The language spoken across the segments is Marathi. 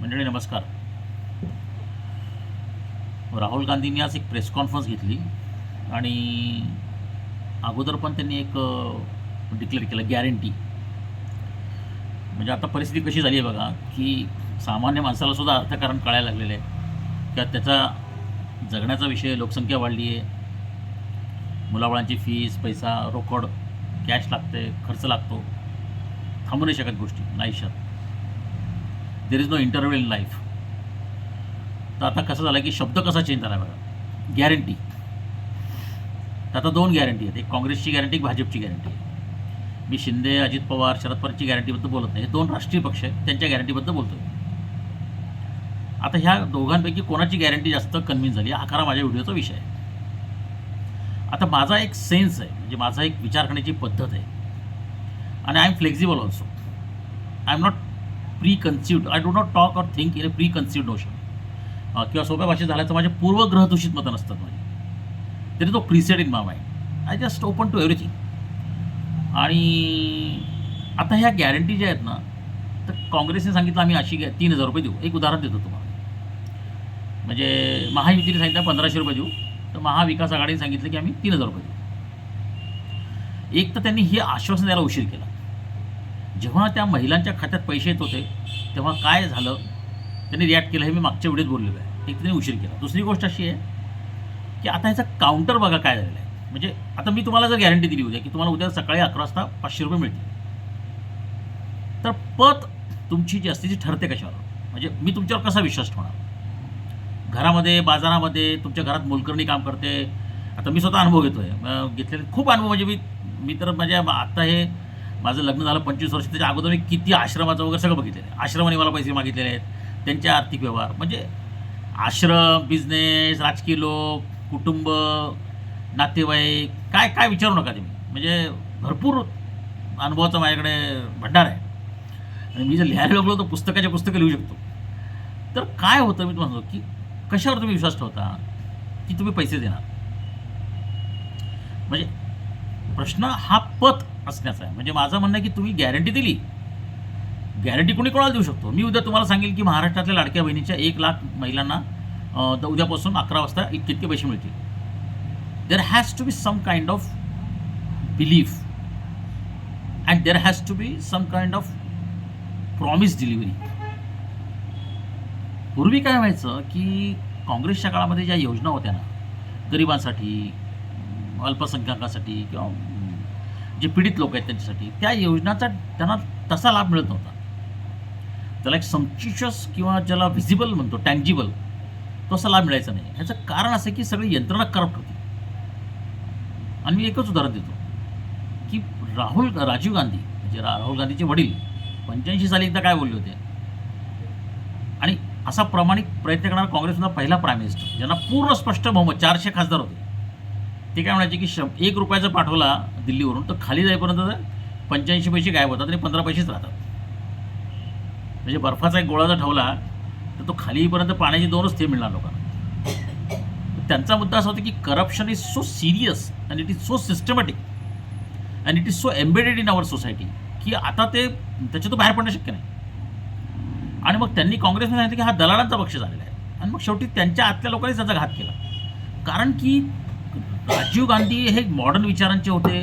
मंडळी नमस्कार. राहुल गांधींनी आज एक प्रेस कॉन्फरन्स घेतली आणि अगोदर पण त्यांनी एक डिक्लेअर केलं गॅरंटी म्हणजे आता परिस्थिती कशी झाली आहे बघा की सामान्य माणसाला सुद्धा अर्थकारण कळायला लागलेलं आहे. किंवा त्याचा जगण्याचा विषय लोकसंख्या वाढली आहे. मुलाबाळांची फीस पैसा रोकड कॅश लागते खर्च लागतो. थांबू नाही शकत गोष्टी आयुष्यात. There is no interview in life तर आता कसं झालं की शब्द कसा चेंज झाला बघा. गॅरंटी तर आता दोन गॅरंटी आहेत. एक काँग्रेसची गॅरंटी एक भाजपची गॅरंटी मी शिंदे अजित पवार शरद पवारची गॅरंटीबद्दल बोलत नाही. हे दोन राष्ट्रीय पक्ष आहेत. त्यांच्या गॅरंटीबद्दल बोलतो आता ह्या दोघांपैकी कोणाची गॅरंटी जास्त कन्व्हिन्स झाली? हा खरा माझ्या व्हिडिओचा विषय आहे. आता माझा एक सेन्स आहे. म्हणजे माझा एक विचार करण्याची पद्धत आहे. आणि I am flexible also I am not preconceived I do not talk or think in a preconceived notion किंवा सोप्या भाषेत झाल्याचं तर माझे पूर्वग्रहदूषित मतं नसतात माझे. तरी तो preset in my mind I just open to everything आणि आता ह्या गॅरंटी ज्या आहेत ना तर काँग्रेसने सांगितलं आम्ही अशी घ्या तीन हजार रुपये देऊ. एक उदाहरण देतो तुम्हाला. म्हणजे महायुतीने सांगितलं पंधराशे रुपये देऊ. तर महाविकास आघाडीने सांगितलं की आम्ही तीन हजार रुपये देऊ. एक तर त्यांनी हे आश्वासन द्यायला उशीर केला. जेव्हा त्या महिलांच्या खात्यात पैसे येत होते तेव्हा काय झालं? त्यांनी रिॲक्ट केलं. हे मी मागच्या व्हिडिओत बोललेलो आहे. एक त्यांनी उशीर केला. दुसरी गोष्ट अशी आहे की आता ह्याचा काउंटर बघा काय झालेला आहे. म्हणजे आता मी तुम्हाला जर गॅरंटी दिली उद्या की तुम्हाला उद्या सकाळी अकरा वाजता पाचशे रुपये मिळतील. तर पत तुमची जी असते ती ठरते कशावर? म्हणजे मी तुमच्यावर कसा विश्वास ठेवणार? घरामध्ये बाजारामध्ये तुमच्या घरात मोलकरणी काम करते. आता मी स्वतः अनुभव घेतो आहे घेतलेले खूप अनुभव. म्हणजे मी मी तर माझ्या आत्ता हे माझं लग्न झालं पंचवीस वर्ष. त्याच्या अगोदर मी किती आश्रमाचं वगैरे सगळं बघितलेलं आहे. आश्रमाने मला पैसे मागितलेले आहेत. त्यांचे आर्थिक व्यवहार. म्हणजे आश्रम बिझनेस राजकीय लोक कुटुंब नातेवाईक काय काय विचारू नका तुम्ही. म्हणजे भरपूर अनुभवाचा माझ्याकडे भंडार आहे. आणि मी जर लिहायला लागलो तर पुस्तकाच्या पुस्तकं लिहू शकतो. तर काय होतं मी तुम्हाला की कशावर तुम्ही विश्वास ठेवता की तुम्ही पैसे देणार? म्हणजे प्रश्न हा पत असण्याचा आहे. म्हणजे माझं म्हणणं आहे की तुम्ही गॅरंटी दिली. गॅरंटी कोणी कोणाला देऊ शकतो? मी उद्या तुम्हाला सांगेल की महाराष्ट्रातल्या लाडक्या बहिणीच्या एक लाख महिलांना उद्यापासून अकरा वाजता इतके इतके पैसे मिळतील. There has to be some kind of belief and there has to be some kind of promise delivery पूर्वी काय व्हायचं की काँग्रेसच्या काळामध्ये ज्या योजना होत्या ना गरिबांसाठी अल्पसंख्याकासाठी किंवा जे पीडित लोक आहेत त्यांच्यासाठी त्या योजनाचा त्यांना तसा लाभ मिळत नव्हता. त्याला एक संचिशस किंवा ज्याला व्हिजिबल म्हणतो टँजिबल तो असा लाभ मिळायचा नाही. ह्याचं कारण असं की सगळी यंत्रणा करप्ट होती. आणि मी एकच उदाहरण देतो की राहुल राजीव गांधी म्हणजे राहुल गांधीचे वडील पंच्याऐंशी साली एकदा काय बोलले होते? आणि असा प्रामाणिक प्रयत्न करणारा काँग्रेसमधला पहिला प्राईम मिनिस्टर ज्यांना पूर्ण स्पष्ट बहुमत चारशे खासदार होते. ते काय म्हणायचे की श एक रुपयाचा पाठवला दिल्लीवरून तर खाली जाईपर्यंत पंच्याऐंशी पैसे गायब होतात आणि पंधरा पैसेच राहतात. म्हणजे बर्फाचा एक गोळा जर ठेवला तर तो खाली येईपर्यंत दोनच थे मिळणार लोकांना. त्यांचा मुद्दा असा होता की corruption is so serious and it is so systematic and it is so embedded in our society की आता ते त्याच्यातून बाहेर पडणं शक्य नाही. आणि मग त्यांनी काँग्रेसने सांगितलं की हा दलालांचा पक्ष झालेला आहे. आणि मग शेवटी त्यांच्या आतल्या लोकांनी त्याचा घात केला. कारण की राजीव गांधी हे मॉडर्न विचारांचे होते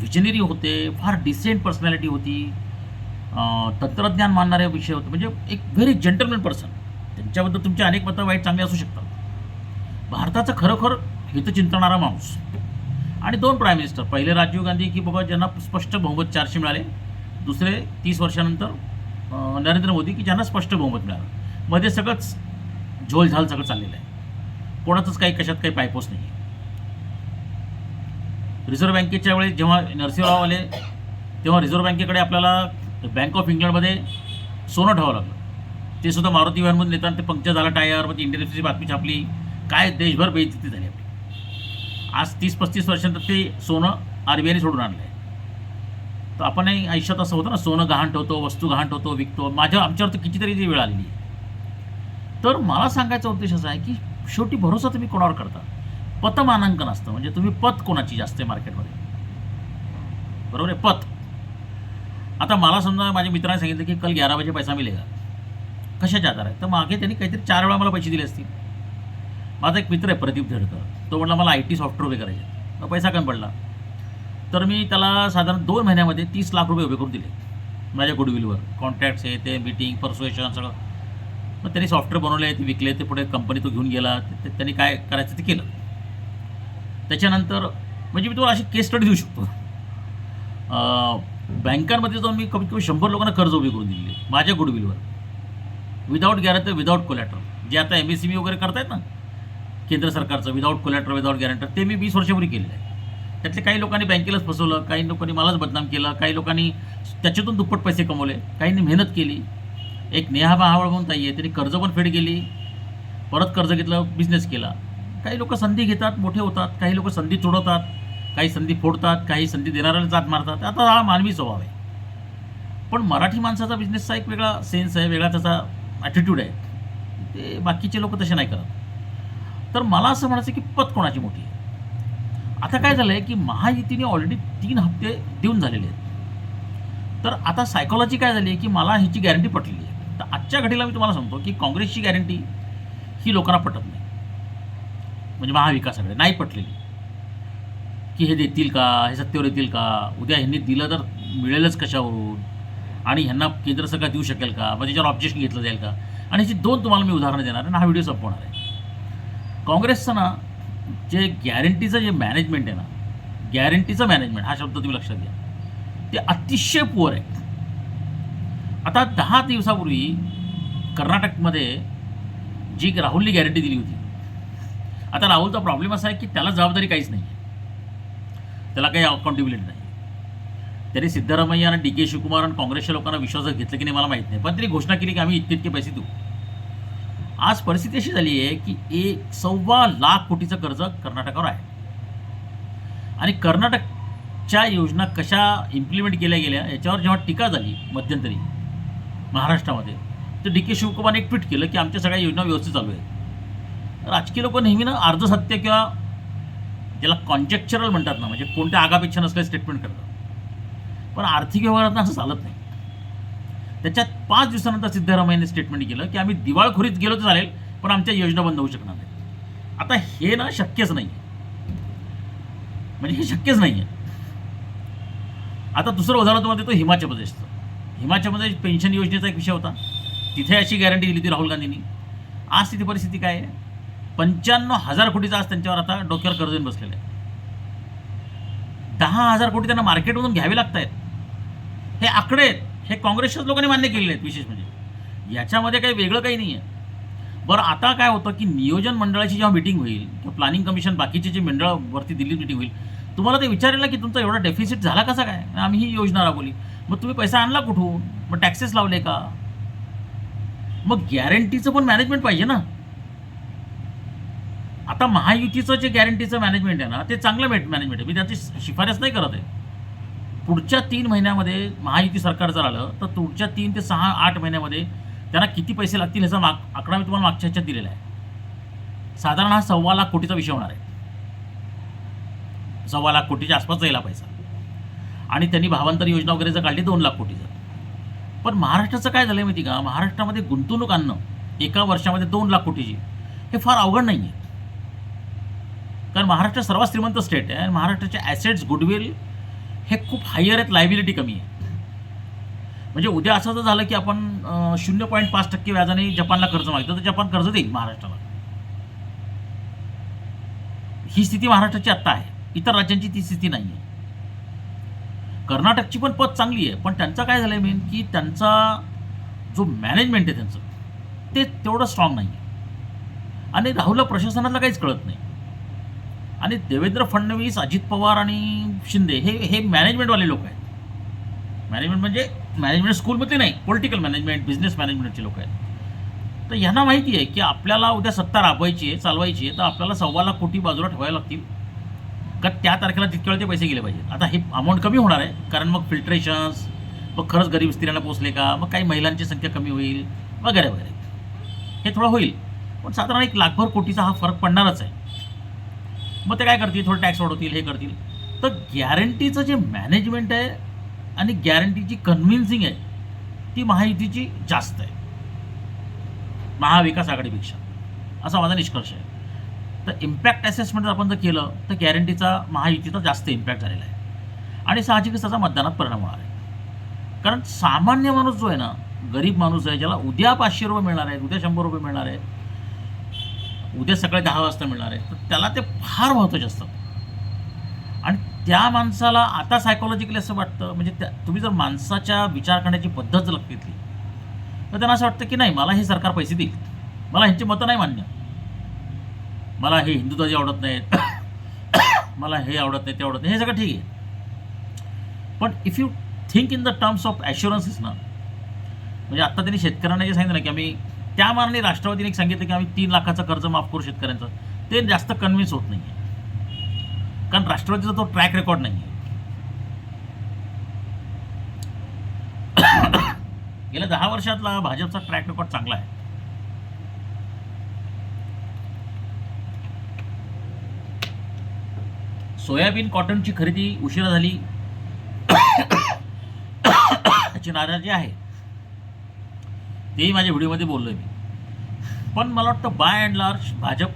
विजनरी होते फार डिसेंट पर्सनॅलिटी होती तंत्रज्ञान मानणारे विषय होते. म्हणजे एक व्हेरी जेंटलमॅन पर्सन त्यांच्याबद्दल तुमचे अनेक मतं वाईट चांगले असू शकतात. भारताचं खरोखर हितचिंतणारा माणूस. आणि दोन प्राईम मिनिस्टर पहिले राजीव गांधी की बाबा ज्यांना स्पष्ट बहुमत चारशे मिळाले. दुसरे तीस वर्षानंतर नरेंद्र मोदी की ज्यांना स्पष्ट बहुमत मिळालं. मध्ये सगळंच झोलझाल सगळं चाललेलं आहे. कोणाचंच काही कशात काही पायपोस नाही आहे रिझर्व्ह बँकेच्या वेळेस जेव्हा नरसिंहराव आले तेव्हा रिझर्व्ह बँकेकडे आपल्याला बँक ऑफ इंग्लंडमध्ये सोनं ठेवावं लागलं. ते सुद्धा मारुती व्हॅनमधून नेताना ते पंक्चर झालं टायर मग ती इंडियन बातमी छापली. काय देशभर बेइज्जती झाली आपली. आज तीस पस्तीस वर्षांतर ते सोनं आर बी आयने सोडून आणलं आहे तर आपणही आयुष्यात असं होतं ना सोनं गहाण ठेवतो वस्तू गहाण ठेवतो विकतो. माझ्या आमच्यावर तर कितीतरी ती वेळ आलेली आहे. तर मला सांगायचा उद्देश असा आहे की शेवटी भरोसा तुम्ही कोणावर करता? पतमानांकन असतं. म्हणजे तुम्ही पत कोणाची जास्त आहे मार्केटमध्ये? बरोबर आहे? पत. आता मला समजा माझ्या मित्राने सांगितलं की कल ग्यारा वाजे पैसा मिळेगा कशाच्या आधार आहे तर मागे त्यांनी काहीतरी चार वेळा मला पैसे दिले असतील. माझा एक मित्र आहे प्रदीप धडकर. तो म्हटला मला आय टी सॉफ्टवेअर उभे करायचे मग पैसा कमी पडला. तर मी त्याला साधारण दोन महिन्यामध्ये तीस लाख रुपये उभे करून दिले. माझ्या गुडविलवर कॉन्ट्रॅक्ट्स हे ते मीटिंग परसुएशन सगळं. मग त्यांनी सॉफ्टवेअर बनवले ते विकले ते पुढे कंपनी तो घेऊन गेला. ते- त्यांनी काय करायचं ते केलं. त्याच्यानंतर म्हणजे मी तुम्हाला अशी केस स्टडी देऊ शकतो. बँकांमध्ये जाऊन मी कमीत कमी शंभर लोकांना कर्ज उभी करून दिली. माझ्या गुडविलवर विदाऊट गॅरंटर विदाऊट कोलॅटर जे आता एम एस सी बी वगैरे करतायत ना केंद्र सरकारचं विदाऊट कोलॅटर विदाऊट गॅरंटर ते मी वीस वर्षापूर्वी केलेलं आहे. त्यातले काही लोकांनी बँकेलाच फसवलं काही लोकांनी मलाच बदनाम केलं काही लोकांनी त्याच्यातून दुप्पट पैसे कमवले काहींनी मेहनत केली. एक नेहा महावळ म्हणून ताई आहे त्यांनी कर्ज पण फेड केली. परत कर्ज घेतलं बिझनेस केला. काही लोक संधी घेतात मोठे होतात काही लोक संधी तोडवतात काही संधी फोडतात काही संधी देणाऱ्याला जात मारतात. आता हा मानवी स्वभाव आहे. पण मराठी माणसाचा बिझनेसचा एक वेगळा सेन्स आहे वेगळा त्याचा ॲटिट्यूड आहे. ते बाकीचे लोक तसे नाही करत. तर मला असं म्हणायचं की पत कोणाची मोठी आहे? आता काय झालं आहे की महायुतीने ऑलरेडी तीन हप्ते देऊन झालेले आहेत. तर आता सायकॉलॉजी काय झाली आहे की मला ह्याची गॅरंटी पटलेली आहे. तर आजच्या घडीला मी तुम्हाला सांगतो की काँग्रेसची गॅरंटी ही लोकांना पटत नाही. म्हणजे महाविकासाकडे नाही पटलेली. की हे देतील का? हे सत्तेवर येतील का? उद्या ह्यांनी दिलं तर मिळेलच कशावरून? आणि ह्यांना केंद्र सरकार देऊ शकेल का? म्हणजे मग त्याच्यावर ऑब्जेक्शन घेतलं जाईल का? आणि ह्याची दोन तुम्हाला मी उदाहरणं देणार आहे आणि हा व्हिडिओ संपवणार आहे. काँग्रेसचं ना जे गॅरंटीचं जे मॅनेजमेंट आहे ना गॅरंटीचं मॅनेजमेंट हा शब्द तुम्ही लक्षात घ्या. ते अतिशय पुअर आहे आता दहा दिवसापूर्वी कर्नाटकमध्ये जी राहुलनी गॅरंटी दिली होती आता राहुलचा प्रॉब्लेम असा आहे की त्याला जबाबदारी काहीच नाही आहे त्याला काही अकाउंटेबिलिटी नाही त्यांनी सिद्धरामय्या आणि डी के शिवकुमार आणि काँग्रेसच्या लोकांना विश्वासात घेतलं की नाही मला माहीत नाही. पण त्यांनी घोषणा केली की आम्ही इतके इतके पैसे देऊ. आज परिस्थिती अशी झाली आहे की एक सव्वा लाख कोटीचं कर्ज कर्नाटकावर आहे. आणि कर्नाटकच्या योजना कशा इम्प्लिमेंट केल्या गेल्या याच्यावर जेव्हा टीका झाली मध्यंतरी महाराष्ट्रामध्ये तर डी के शिवकुमारने एक ट्विट केलं की आमच्या सगळ्या योजना व्यवस्थित चालू आहेत. राजकीय लोक नेहमी ना अर्धसत्य किंवा ज्याला कॉन्जेक्चरल म्हणतात ना म्हणजे कोणत्या आगापेक्षा नसले स्टेटमेंट करतात. पण आर्थिक व्यवहारात असं चालत नाही. त्याच्यात पाच दिवसानंतर सिद्धरामय्यांनी स्टेटमेंट केलं की आम्ही दिवाळखोरीत गेलो तर चालेल पण आमच्या योजना बंद होऊ शकणार नाही आता हे ना शक्यच नाही म्हणजे हे शक्यच नाही आहे आता दुसरं उदाहरण तुम्हाला देतो हिमाचल प्रदेशचं. हिमाचल प्रदेश पेन्शन योजनेचा एक विषय होता. तिथे अशी गॅरंटी दिली होती राहुल गांधींनी. आज तिथे परिस्थिती काय आहे? पंच्याण्णव हजार कोटीचा आज त्यांच्यावर आता डोक्यावर कर्ज येऊन बसलेलं आहे. दहा हजार कोटी त्यांना मार्केटमधून घ्यावे लागत आहेत हे आकडे आहेत. हे काँग्रेसच्याच लोकांनी मान्य केलेले आहेत विशेष म्हणजे. याच्यामध्ये काही वेगळं काही नाही आहे बरं आता काय होतं की नियोजन मंडळाची जेव्हा मिटिंग होईल किंवा प्लॅनिंग कमिशन बाकीचे जे मंडळावरती दिल्लीत मिटिंग होईल तुम्हाला ते विचारेल की तुमचा एवढा डेफिसिट झाला कसा काय? आम्ही ही योजना राबवली. मग तुम्ही पैसा आणला कुठून? मग टॅक्सेस लावले का? मग गॅरंटीचं पण मॅनेजमेंट पाहिजे ना. आता महायुतीचं जे गॅरंटीचं मॅनेजमेंट आहे ना ते चांगलं मॅनेजमेंट आहे. म्हणजे मी त्याची शिफारस नाही करत आहे. पुढच्या तीन महिन्यामध्ये महायुती सरकार जर आलं तर पुढच्या तीन ते सहा आठ महिन्यामध्ये त्यांना किती पैसे लागतील ह्याचा माग आकडा मी तुम्हाला मागच्या ह्याच्यात दिलेला आहे. साधारण हा सव्वा लाख कोटीचा विषय होणार आहे. सव्वा लाख कोटीच्या आसपास जाईल पैसा. आणि त्यांनी भावांतर योजना वगैरे जर काढली दोन लाख कोटीचं. पण महाराष्ट्राचं काय झालं आहे माहिती का? महाराष्ट्रामध्ये गुंतवणूक आणणं एका वर्षामध्ये दोन लाख कोटीची हे फार अवघड नाही आहे कारण महाराष्ट्र सर्वात श्रीमंत स्टेट आहे आणि महाराष्ट्राचे ॲसेट्स गुडविल हे खूप हायर आहेत लायबिलिटी कमी आहे. म्हणजे उद्या असं जर झालं की आपण शून्य पॉईंट पाच टक्के व्याजाने जपानला कर्ज मागितलं तर जपान कर्ज देईल महाराष्ट्राला. ही स्थिती महाराष्ट्राची आत्ता आहे. इतर राज्यांची ती स्थिती नाही आहे कर्नाटकची पण पद चांगली आहे पण त्यांचं काय झालं आहे मेन की त्यांचा जो मॅनेजमेंट आहे त्यांचं ते तेवढं स्ट्रॉंग नाही आहे आणि राहुलला प्रशासनातलं काहीच कळत नाही. आणि देवेंद्र फडणवीस अजित पवार आणि शिंदे हे हे मॅनेजमेंटवाले लोक आहेत. मॅनेजमेंट म्हणजे मॅनेजमेंट स्कूलमधले नाही पॉलिटिकल मॅनेजमेंट बिझनेस मॅनेजमेंटचे लोक आहेत. तर यांना माहिती आहे की आपल्याला उद्या सत्ता राबवायची आहे चालवायची आहे तर आपल्याला सव्वा लाख कोटी बाजूला ठेवायला लागतील. का त्या तारखेला तितके वेळ ते पैसे गेले पाहिजेत. आता हे अमाऊंट कमी होणार आहे कारण मग फिल्ट्रेशन्स मग खरंच गरीब स्त्रियांना पोचले का? मग काही महिलांची संख्या कमी होईल वगैरे वगैरे. हे थोडं होईल. पण साधारण एक लाखभर कोटीचा हा फरक पडणारच आहे. मग ते काय करतील? थोडं टॅक्स वाढवतील हे करतील. तर गॅरंटीचं जे मॅनेजमेंट आहे आणि गॅरंटीची कन्व्हिन्सिंग आहे ती महायुतीची जास्त आहे. महाविकास आघाडीपेक्षा. असा माझा निष्कर्ष आहे. तर इम्पॅक्ट असेसमेंट आपण जर केलं तर गॅरंटीचा महायुतीचा जास्त इम्पॅक्ट झालेला आहे. आणि साहजिकच त्याचा मतदानात परिणाम होणार आहे. कारण सामान्य माणूस जो आहे ना गरीब माणूस आहे ज्याला उद्या पाचशे रुपये मिळणार आहेत उद्या शंभर रुपये मिळणार आहेत उद्या सकाळी दहा वाजता मिळणार आहे. तर त्याला ते फार महत्त्वाचे असतात आणि त्या माणसाला आता सायकोलॉजिकली असं वाटतं म्हणजे त्या तुम्ही जर माणसाच्या विचार करण्याची पद्धत जर घेतली तर त्यांना असं वाटतं की नाही मला हे सरकार पैसे देईल. मला ह्यांची मतं नाही मान्य. मला हे हिंदुत्वाची आवडत नाहीत. मला हे आवडत नाही ते आवडत नाही हे सगळं ठीक आहे. पण if you think in the terms of assurances ना म्हणजे आत्ता त्यांनी शेतकऱ्यांना जे सांगितलं ना की आम्ही त्या मानाने राष्ट्रवादीने सांगितलं की आम्ही तीन लाखाचं कर्ज माफ करू शेतकऱ्यांचं. ते जास्त कन्व्हिन्स होत नाही आहे कारण राष्ट्रवादीचा तो ट्रॅक रेकॉर्ड नाही आहे गेल्या दहा वर्षातला भाजपचा ट्रॅक रेकॉर्ड चांगला आहे. सोयाबीन कॉटनची खरेदी उशिरा झाली. याची नाराजी आहे. तेही माझ्या व्हिडिओमध्ये बोललो मी. पण मला वाटतं by and large Bhajap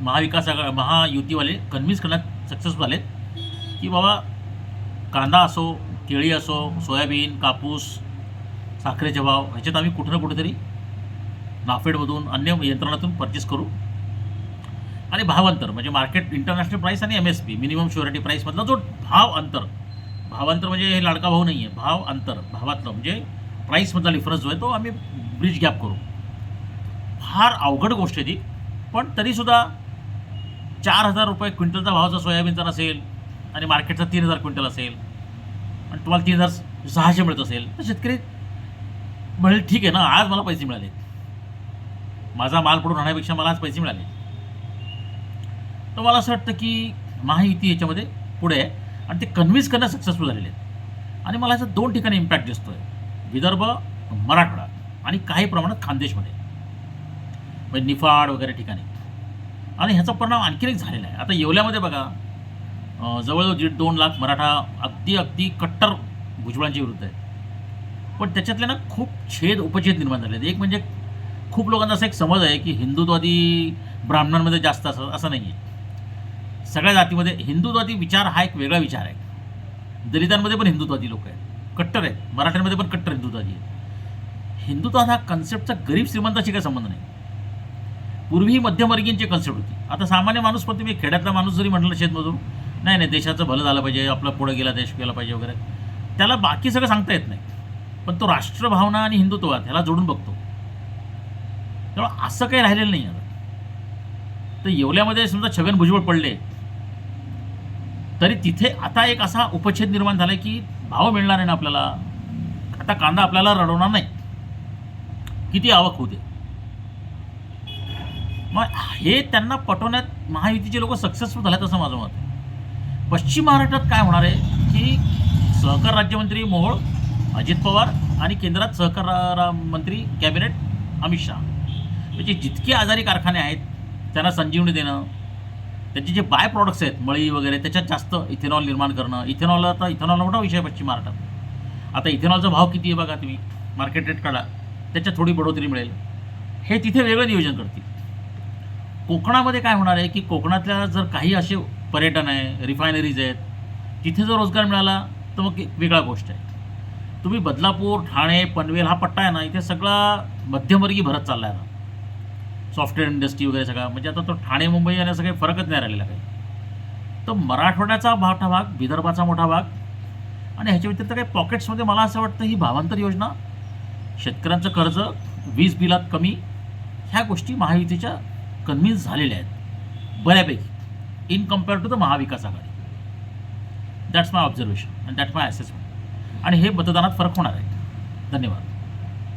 Mahavikas आघा महायुतीवाले कन्व्हिन्स करण्यात सक्सेसफुल झालेत की बाबा कांदा असो केळी असो सोयाबीन कापूस साखरेचे भाव ह्याच्यात आम्ही कुठं ना कुठेतरी नाफेडमधून अन्य यंत्रणातून परचेस करू. आणि भावांतर म्हणजे मार्केट इंटरनॅशनल प्राईस आणि M S P minimum surety प्राईसमधला जो भाव अंतर भावांतर म्हणजे हे लाडका भाऊ नाही आहे भाव अंतर भावातलं म्हणजे प्राईसमधला डिफरन्स जो आहे तो आम्ही ब्रिज गॅप करू. फार अवघड गोष्ट आहे ती. पण तरीसुद्धा चार हजार रुपये क्विंटलचा भावाचा सोयाबीनचा नसेल आणि मार्केटचा तीन हजार क्विंटल असेल आणि तुम्हाला तीन हजार सहाशे मिळत असेल तर शेतकरी म्हणजे ठीक आहे ना आज मला पैसे मिळाले. माझा माल पडून राहण्यापेक्षा मला आज पैसे मिळाले. तर मला असं वाटतं की माहिती याच्यामध्ये पुढे आहे आणि ते कन्व्हिन्स करणं सक्सेसफुल झालेले आहेत. आणि मला याचा दोन ठिकाणी इम्पॅक्ट दिसतो आहे विदर्भ मराठवाडा आणि काही प्रमाणात खानदेशमध्ये. म्हणजे निफाड वगैरे ठिकाणी. आणि ह्याचा परिणाम आणखीन एक झालेला आहे. आता येवल्यामध्ये बघा जवळजवळ दीड दोन लाख मराठा अगदी अगदी कट्टर भुजबळांच्या विरुद्ध आहेत. पण त्याच्यातले ना खूप छेद उपछेद निर्माण झाले आहेत. एक म्हणजे खूप लोकांचा असा एक समज आहे की हिंदुत्वादी ब्राह्मणांमध्ये जास्त असं असं नाही आहे सगळ्या जातीमध्ये हिंदुत्वादी विचार हा एक वेगळा विचार आहे. दलितांमध्ये पण हिंदुत्वादी लोक आहेत. कट्टर आहेत. मराठ्यांमध्ये पण कट्टर हिंदुत्वाची आहेत हिंदुत्व हा कन्सेप्टचा गरीब श्रीमंताशी काही संबंध नाही. पूर्वी ही मध्यमवर्गीयांची कन्सेप्ट होती. आता सामान्य माणूस पण तुम्ही खेड्यातला माणूस जरी म्हटलं शेतमधून नाही नाही देशाचं भलं झालं पाहिजे आपला पुढे गेला देश गेला पाहिजे वगैरे. त्याला बाकी सगळं सांगता येत नाही. पण तो राष्ट्रभावना आणि हिंदुत्वात ह्याला जोडून बघतो. त्यामुळे असं काही राहिलेलं नाही आता. तर येवल्यामध्ये समजा छगन भुजबळ पडले तरी तिथे आता एक असा उपछेद निर्माण झाला की भाव मिळणार आहे ना आपल्याला? आता कांदा आपल्याला रडवणार नाही. किती आवक होते. मग हे त्यांना पटवण्यात महायुतीचे लोक सक्सेसफुल झालेत असं माझं मत आहे. पश्चिम महाराष्ट्रात काय होणार आहे की सहकार राज्यमंत्री मोहोळ अजित पवार आणि केंद्रात सहकार मंत्री कॅबिनेट अमित शहा. म्हणजे जितके आजारी कारखाने आहेत त्यांना संजीवनी देणं त्याचे जे बाय प्रॉडक्ट्स आहेत मळी वगैरे त्याच्यात जास्त इथेनॉल निर्माण करणं. इथेनॉल आता इथेनॉल मोठा विषय पश्चिम महाराष्ट्रात. आता इथेनॉलचा भाव किती आहे बघा तुम्ही? मार्केट रेट काढा. त्याच्यात थोडी बढोतरी मिळेल. हे तिथे वेगळं नियोजन करतील. कोकणामध्ये काय होणार आहे की कोकणातल्या जर काही असे पर्यटन आहे रिफायनरीज आहेत तिथे जर रोजगार मिळाला तर मग एक वेगळा गोष्ट आहे. तुम्ही बदलापूर ठाणे पनवेल हा पट्टा आहे ना इथे सगळा मध्यमवर्गीय भरत चालला आहे ना सॉफ्टवेअर इंडस्ट्री वगैरे सगळा. म्हणजे आता तो ठाणे मुंबई आणि असं काही फरकच नाही राहिलेला काही. तर मराठवाड्याचा मोठा भाग विदर्भाचा मोठा भाग आणि ह्याच्या व्यतिरिक्त काही पॉकेट्समध्ये मला असं वाटतं ही भावांतर योजना शेतकऱ्यांचं कर्ज वीज बिलात कमी ह्या गोष्टी महायुतीच्या कन्व्हिन्स झालेल्या आहेत. बऱ्यापैकी. In compare to the Mahavikas Aghadi. That's my observation and that's my assessment आणि हे मतदानात फरक होणार आहे. धन्यवाद.